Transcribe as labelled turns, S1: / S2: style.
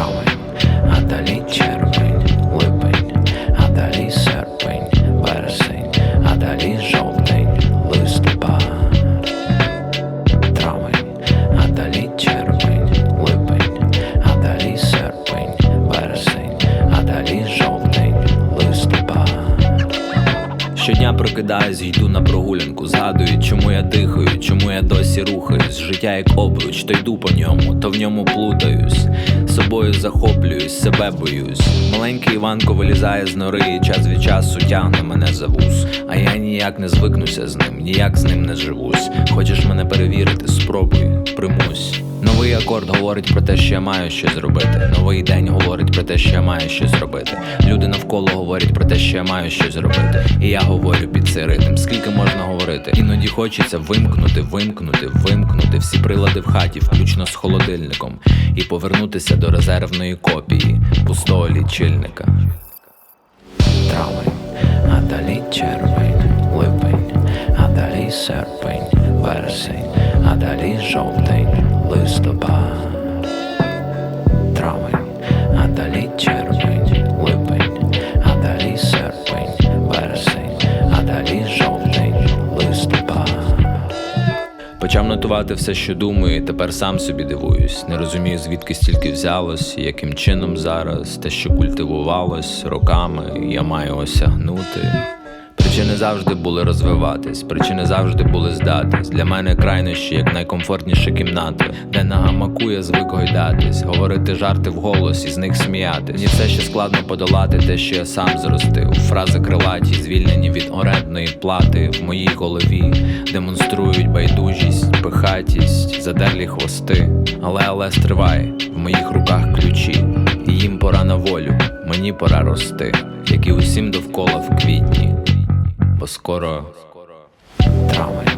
S1: травень, а далі червень, липень, а далі серпень, вересень, а далі жовтень, листопад. Травень, а далі червень, липень, а далі серпень, вересень, а далі жовтень, листопад. Щодня прокидаюсь, йду на прогулянку, згадую, чому я дихаю, чому я досі рухаюсь. Життя як обруч, то йду по ньому, то в ньому плутаюсь. Собою захоплююсь, себе боюсь. Маленький Іванко вилізає з нори і час від часу тягне мене за вус. А я ніяк не звикнуся з ним, ніяк з ним не живусь. Хочеш мене перевірити, спробуй, примусь. Новий акорд говорить про те, що я маю щось зробити. Новий день говорить про те, що я маю щось зробити. Люди навколо говорять про те, що я маю щось зробити. І я говорю під цей ритм. Скільки можна говорити? Іноді хочеться вимкнути, вимкнути, вимкнути всі прилади в хаті, включно з холодильником, і повернутися до резервної копії пустого лічильника. Травень, а далі червень, липень, а далі серпень, вересень, а далі жовтень, листопад. Почав нотувати все, що думаю, і тепер сам собі дивуюсь. Не розумію, звідки стільки взялось, яким чином зараз те, що культивувалось роками, я маю осягнути. Причини завжди були розвиватись, причини завжди були здатись. Для мене крайнощі як найкомфортніша кімната, де на гамаку я звик гойдатись, говорити жарти вголос і з них сміятись. Мені все ще складно подолати те, що я сам зростив. Фрази крилаті, звільнені від орендної плати в моїй голові, демонструють пихатість, задерлі хвости. Але але стривай, в моїх руках ключі, і їм пора на волю, мені пора рости, як і усім довкола в квітні. Бо скоро травень,